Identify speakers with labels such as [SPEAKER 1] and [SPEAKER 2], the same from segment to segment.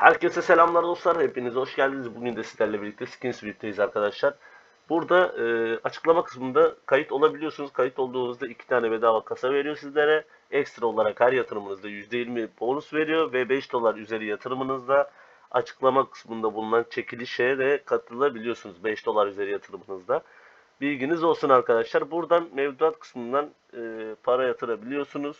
[SPEAKER 1] Herkese selamlar dostlar. Hepiniz hoş geldiniz. Bugün de sizlerle birlikte Skins birlikteyiz arkadaşlar. Burada e, açıklama kısmında kayıt olabiliyorsunuz. Kayıt olduğunuzda iki tane bedava kasa veriyor sizlere. Ekstra olarak her yatırımınızda %20 bonus veriyor ve 5 dolar üzeri yatırımınızda açıklama kısmında bulunan çekilişe de katılabiliyorsunuz 5 dolar üzeri yatırımınızda. Bilginiz olsun arkadaşlar. Buradan mevduat kısmından e, para yatırabiliyorsunuz.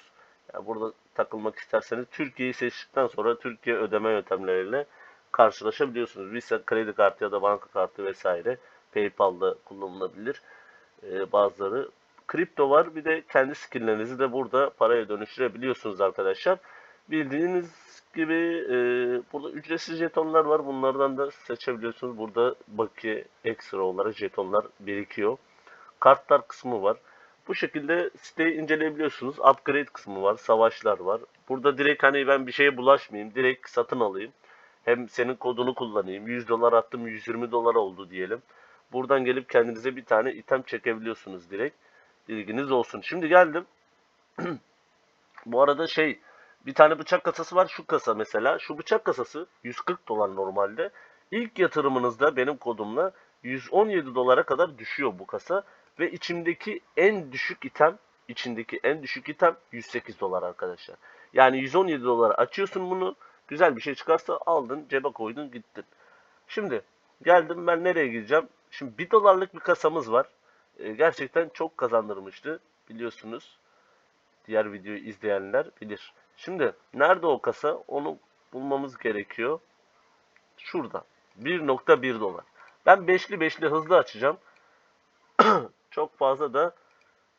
[SPEAKER 1] Yani burada takılmak isterseniz Türkiye'yi seçtikten sonra Türkiye ödeme yöntemleriyle karşılaşabiliyorsunuz. Visa kredi kartı ya da banka kartı vesaire PayPal'da kullanılabilir ee, bazıları. Kripto var bir de kendi skilllerinizi de burada paraya dönüştürebiliyorsunuz arkadaşlar. Bildiğiniz gibi e, burada ücretsiz jetonlar var. Bunlardan da seçebiliyorsunuz. Burada bakiye ekstra olarak jetonlar birikiyor. Kartlar kısmı var. Bu şekilde siteyi inceleyebiliyorsunuz. Upgrade kısmı var, savaşlar var. Burada direkt hani ben bir şeye bulaşmayayım, direkt satın alayım. Hem senin kodunu kullanayım. 100 dolar attım, 120 dolar oldu diyelim. Buradan gelip kendinize bir tane item çekebiliyorsunuz direkt. Bilginiz olsun. Şimdi geldim. Bu arada şey, bir tane bıçak kasası var. Şu kasa mesela. Şu bıçak kasası 140 dolar normalde. İlk yatırımınızda benim kodumla 117 dolara kadar düşüyor bu kasa. Ve içimdeki en düşük item, içindeki en düşük item 108 dolar arkadaşlar. Yani 117 dolara açıyorsun bunu. Güzel bir şey çıkarsa aldın, cebe koydun, gittin. Şimdi geldim ben nereye gideceğim? Şimdi 1 dolarlık bir kasamız var. Ee, gerçekten çok kazandırmıştı biliyorsunuz. Diğer videoyu izleyenler bilir. Şimdi nerede o kasa? Onu bulmamız gerekiyor. Şurada. 1.1 dolar. Ben beşli beşli hızlı açacağım. Çok fazla da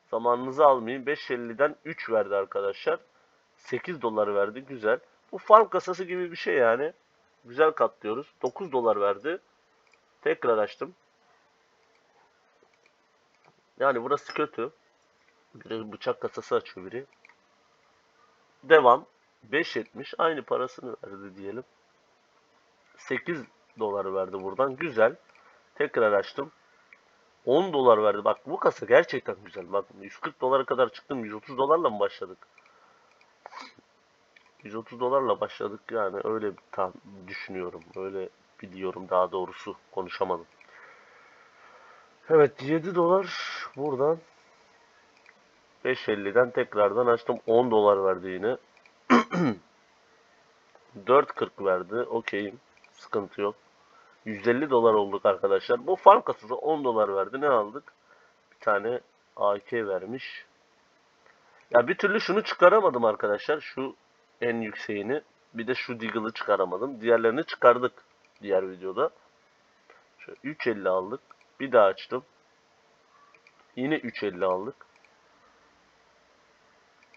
[SPEAKER 1] zamanınızı almayayım. 5.50'den 3 verdi arkadaşlar. 8 dolar verdi. Güzel. Bu farm kasası gibi bir şey yani. Güzel katlıyoruz. 9 dolar verdi. Tekrar açtım. Yani burası kötü. Biri bıçak kasası açıyor biri. Devam. 5.70 aynı parasını verdi diyelim. 8 dolar verdi buradan. Güzel. Tekrar açtım. 10 dolar verdi. Bak bu kasa gerçekten güzel. Bak 140 dolara kadar çıktım. 130 dolarla mı başladık? 130 dolarla başladık yani öyle tam düşünüyorum. Öyle biliyorum daha doğrusu konuşamadım. Evet 7 dolar buradan 5.50'den tekrardan açtım. 10 dolar verdi yine. 4.40 verdi. Okeyim. Sıkıntı yok. 150 dolar olduk arkadaşlar. Bu farm kasası 10 dolar verdi. Ne aldık? Bir tane AK vermiş. Ya bir türlü şunu çıkaramadım arkadaşlar. Şu en yükseğini. Bir de şu Deagle'ı çıkaramadım. Diğerlerini çıkardık. Diğer videoda. Şöyle 3.50 aldık. Bir daha açtım. Yine 3.50 aldık.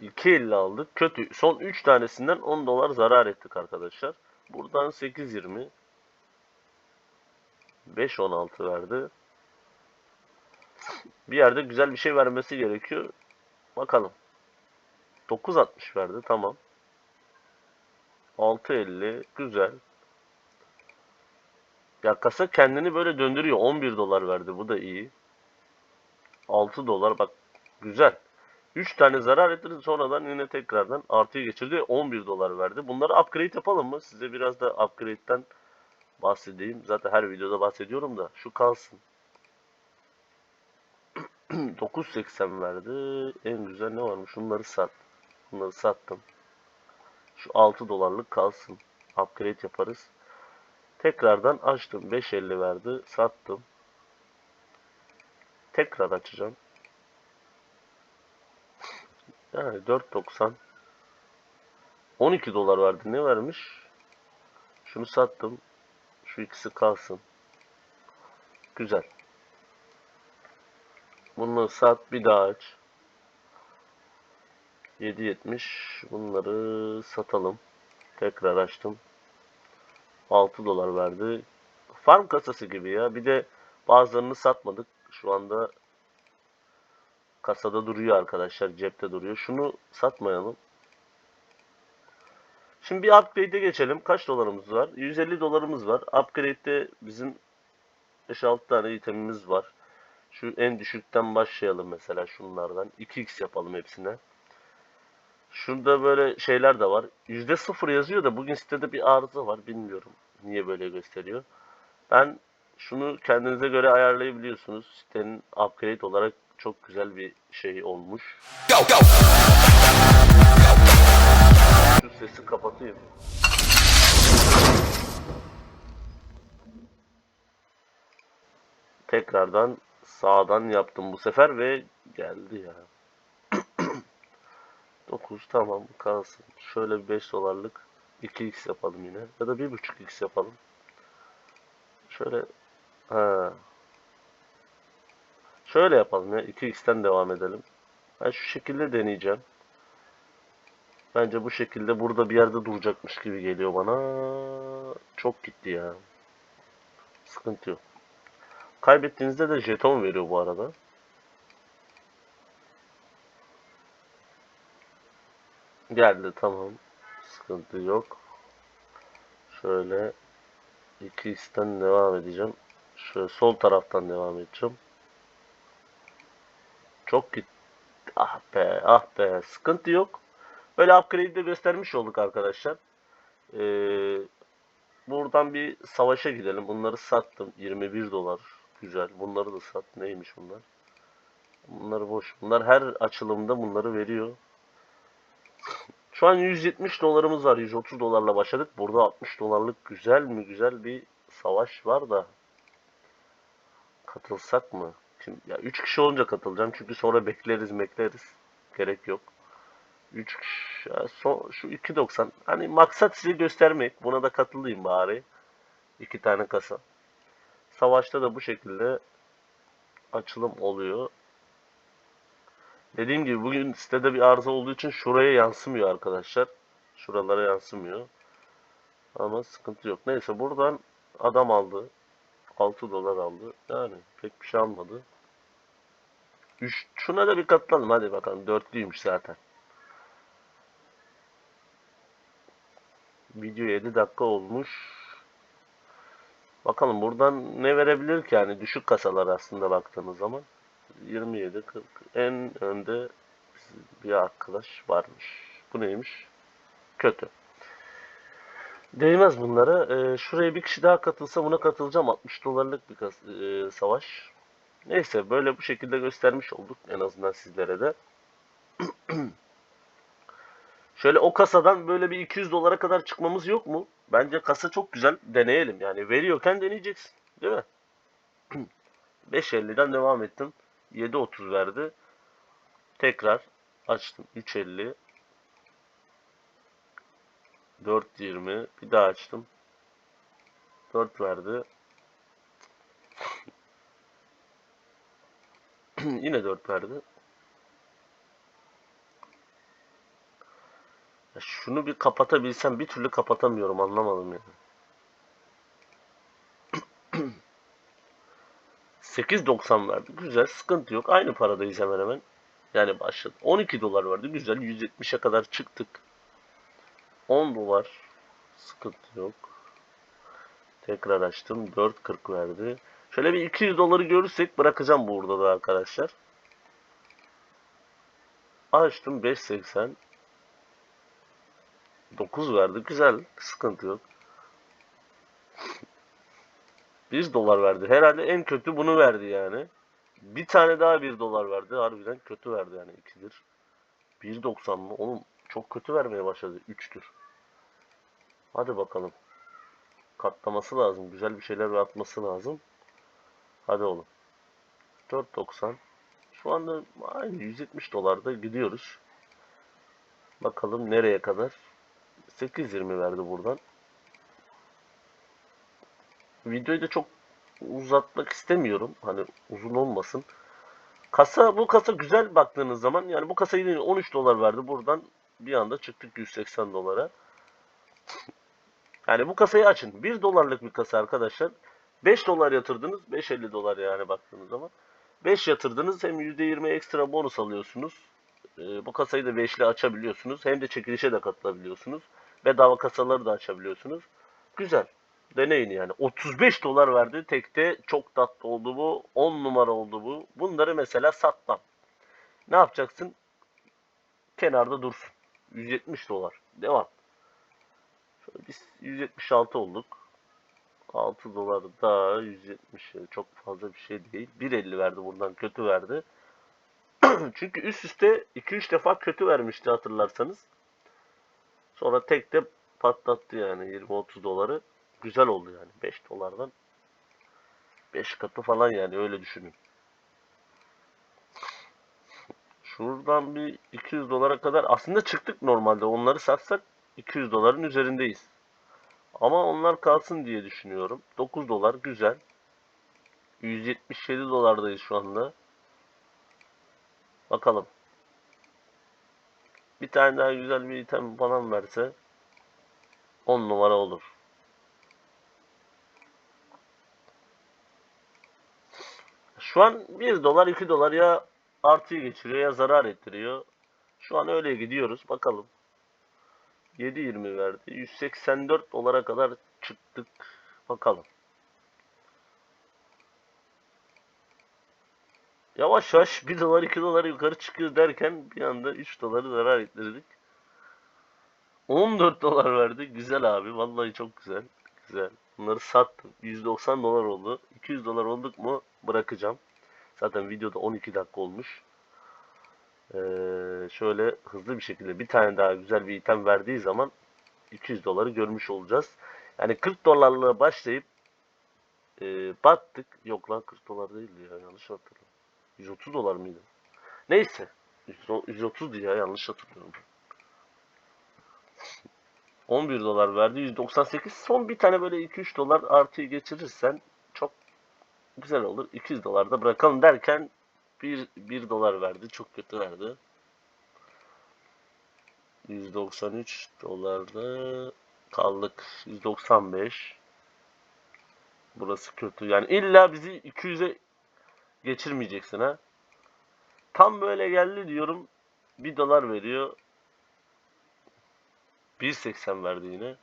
[SPEAKER 1] 2.50 aldık. Kötü. Son 3 tanesinden 10 dolar zarar ettik arkadaşlar. Buradan 8.20 5.16 verdi. Bir yerde güzel bir şey vermesi gerekiyor. Bakalım. 9.60 verdi. Tamam. 6.50 güzel. Ya kasa kendini böyle döndürüyor. 11 dolar verdi. Bu da iyi. 6 dolar bak güzel. 3 tane zarar ettirdi sonradan yine tekrardan artıya geçirdi. 11 dolar verdi. Bunları upgrade yapalım mı? Size biraz da upgrade'den bahsedeyim. Zaten her videoda bahsediyorum da şu kalsın. 9.80 verdi. En güzel ne varmış? Şunları sat. Bunları sattım. Şu 6 dolarlık kalsın. Upgrade yaparız. Tekrardan açtım. 5.50 verdi. Sattım. Tekrar açacağım. Yani 4.90 12 dolar verdi. Ne vermiş? Şunu sattım. Şu ikisi kalsın. Güzel. Bunu sat bir daha aç. 7.70 bunları satalım. Tekrar açtım. 6 dolar verdi. Farm kasası gibi ya. Bir de bazılarını satmadık. Şu anda kasada duruyor arkadaşlar. Cepte duruyor. Şunu satmayalım. Şimdi bir upgrade'e geçelim. Kaç dolarımız var? 150 dolarımız var. Upgrade'de bizim 5-6 tane itemimiz var. Şu en düşükten başlayalım mesela şunlardan. 2x yapalım hepsine. Şurada böyle şeyler de var. Yüzde sıfır yazıyor da bugün sitede bir arıza var. Bilmiyorum niye böyle gösteriyor. Ben şunu kendinize göre ayarlayabiliyorsunuz. Sitenin upgrade olarak çok güzel bir şey olmuş. Şu sesi kapatayım. Tekrardan sağdan yaptım bu sefer ve geldi ya. 9 tamam kalsın. Şöyle bir 5 dolarlık 2x yapalım yine. Ya da 1.5x yapalım. Şöyle ha. Şöyle yapalım ya. 2x'ten devam edelim. Ben şu şekilde deneyeceğim. Bence bu şekilde burada bir yerde duracakmış gibi geliyor bana. Çok gitti ya. Sıkıntı yok. Kaybettiğinizde de jeton veriyor bu arada. Geldi tamam. Sıkıntı yok. Şöyle 2x'ten devam edeceğim. Şöyle sol taraftan devam edeceğim. Çok gitti. Ah be ah be sıkıntı yok. Böyle upgrade'i de göstermiş olduk arkadaşlar. Ee, buradan bir savaşa gidelim. Bunları sattım. 21 dolar. Güzel. Bunları da sat. Neymiş bunlar? Bunlar boş. Bunlar her açılımda bunları veriyor. Şu an 170 dolarımız var. 130 dolarla başladık. Burada 60 dolarlık güzel mi güzel bir savaş var da. Katılsak mı? Şimdi ya 3 kişi olunca katılacağım. Çünkü sonra bekleriz bekleriz. Gerek yok. 3 kişi. ya son, şu 2.90. Hani maksat size göstermek. Buna da katılayım bari. 2 tane kasa. Savaşta da bu şekilde açılım oluyor. Dediğim gibi bugün sitede bir arıza olduğu için şuraya yansımıyor arkadaşlar. Şuralara yansımıyor. Ama sıkıntı yok. Neyse buradan adam aldı. 6 dolar aldı. Yani pek bir şey almadı. Üç, şuna da bir katılalım hadi bakalım. Dörtlüymüş zaten. Video 7 dakika olmuş. Bakalım buradan ne verebilir ki yani düşük kasalar aslında baktığınız zaman. 27 40 en önde bir arkadaş varmış. Bu neymiş? Kötü. Değmez bunlara. Ee, şuraya bir kişi daha katılsa buna katılacağım. 60 dolarlık bir e, savaş. Neyse böyle bu şekilde göstermiş olduk en azından sizlere de. Şöyle o kasadan böyle bir 200 dolara kadar çıkmamız yok mu? Bence kasa çok güzel. Deneyelim yani. Veriyorken deneyeceksin. Değil mi? 5.50'den devam ettim. 7.30 verdi. Tekrar açtım. 3.50 4.20 bir daha açtım. 4 verdi. Yine 4 verdi. Ya şunu bir kapatabilsem bir türlü kapatamıyorum anlamadım yani. 8.90 verdi. Güzel. Sıkıntı yok. Aynı paradayız hemen hemen. Yani başladı. 12 dolar verdi. Güzel. 170'e kadar çıktık. 10 dolar. Sıkıntı yok. Tekrar açtım. 4.40 verdi. Şöyle bir 200 doları görürsek bırakacağım burada da arkadaşlar. Açtım 5.80. 9 verdi. Güzel. Sıkıntı yok. 1 dolar verdi. Herhalde en kötü bunu verdi yani. Bir tane daha 1 dolar verdi. Harbiden kötü verdi yani 2'dir. 1.90 mı? Oğlum çok kötü vermeye başladı. 3'tür. Hadi bakalım. Katlaması lazım. Güzel bir şeyler atması lazım. Hadi oğlum. 4.90 Şu anda aynı 170 dolarda gidiyoruz. Bakalım nereye kadar. 8.20 verdi buradan. Videoyu da çok uzatmak istemiyorum. Hani uzun olmasın. Kasa bu kasa güzel baktığınız zaman yani bu kasayı yine 13 dolar verdi. Buradan bir anda çıktık 180 dolara. Yani bu kasayı açın. 1 dolarlık bir kasa arkadaşlar. 5 dolar yatırdınız. 5.50 dolar yani baktığınız zaman. 5 yatırdınız hem %20 ekstra bonus alıyorsunuz. Ee, bu kasayı da 5'li açabiliyorsunuz. Hem de çekilişe de katılabiliyorsunuz. Bedava kasaları da açabiliyorsunuz. Güzel. Deneyin yani. 35 dolar verdi tekte. Çok tatlı oldu bu. 10 numara oldu bu. Bunları mesela satmam. Ne yapacaksın? Kenarda dursun. 170 dolar. Devam. Şöyle biz 176 olduk. 6 dolar daha 170 yani çok fazla bir şey değil. 1.50 verdi buradan kötü verdi. Çünkü üst üste 2-3 defa kötü vermişti hatırlarsanız. Sonra tek de patlattı yani 20-30 doları. Güzel oldu yani 5 dolardan. 5 katı falan yani öyle düşünün. Şuradan bir 200 dolara kadar aslında çıktık normalde. Onları satsak 200 doların üzerindeyiz. Ama onlar kalsın diye düşünüyorum. 9 dolar güzel. 177 dolardayız şu anda. Bakalım. Bir tane daha güzel bir item falan verse 10 numara olur. Şu an 1 dolar 2 dolar ya artıyı geçiriyor ya zarar ettiriyor. Şu an öyle gidiyoruz. Bakalım. 7.20 verdi. 184 dolara kadar çıktık. Bakalım. Yavaş yavaş 1 dolar 2 dolar yukarı çıkıyor derken bir anda 3 doları zarar ettirdik. 14 dolar verdi. Güzel abi. Vallahi çok güzel. Güzel. Bunları sattım. 190 dolar oldu. 200 dolar olduk mu bırakacağım. Zaten videoda 12 dakika olmuş. Ee, şöyle hızlı bir şekilde bir tane daha güzel bir item verdiği zaman 200 doları görmüş olacağız. Yani 40 dolarla başlayıp e, battık. Yok lan 40 dolar değildi ya yanlış hatırladım. 130 dolar mıydı? Neyse. 130 ya yanlış hatırlıyorum. 11 dolar verdi. 198. Son bir tane böyle 2-3 dolar artıyı geçirirsen çok güzel olur. 200 dolar da bırakalım derken 1, 1 dolar verdi. Çok kötü verdi. 193 dolarda kaldık. 195. Burası kötü. Yani illa bizi 200'e geçirmeyeceksin ha. Tam böyle geldi diyorum. 1 dolar veriyor. 1.80 verdi yine.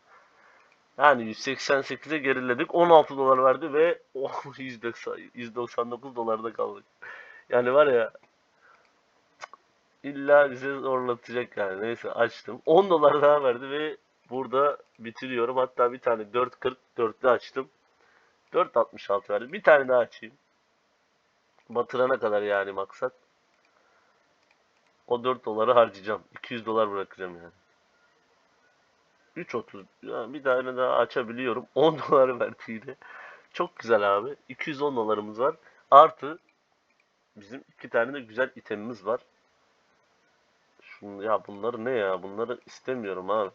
[SPEAKER 1] Yani 188'e geriledik. 16 dolar verdi ve oh, 190, 199 dolarda kaldık. Yani var ya illa bize zorlatacak yani. Neyse açtım. 10 dolar daha verdi ve burada bitiriyorum. Hatta bir tane 4.40 4'lü açtım. 4.66 verdi. Bir tane daha açayım. Batırana kadar yani maksat. O 4 doları harcayacağım. 200 dolar bırakacağım yani. 3.30 yani bir tane daha açabiliyorum. 10 dolar verdi. Çok güzel abi. 210 dolarımız var. Artı bizim iki tane de güzel itemimiz var. Şunu, ya bunları ne ya? Bunları istemiyorum abi.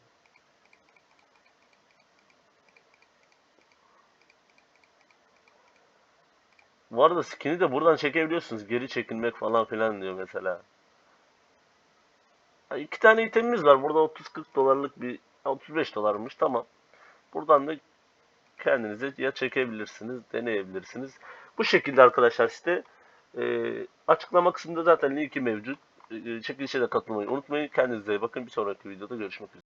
[SPEAKER 1] Bu arada skin'i de buradan çekebiliyorsunuz. Geri çekilmek falan filan diyor mesela. Ha, iki tane itemimiz var. Burada 30-40 dolarlık bir 35 dolarmış. Tamam. Buradan da kendinize ya çekebilirsiniz, deneyebilirsiniz. Bu şekilde arkadaşlar işte e, açıklama kısmında zaten linki mevcut. E, çekilişe de katılmayı unutmayın. Kendinize iyi bakın. Bir sonraki videoda görüşmek üzere.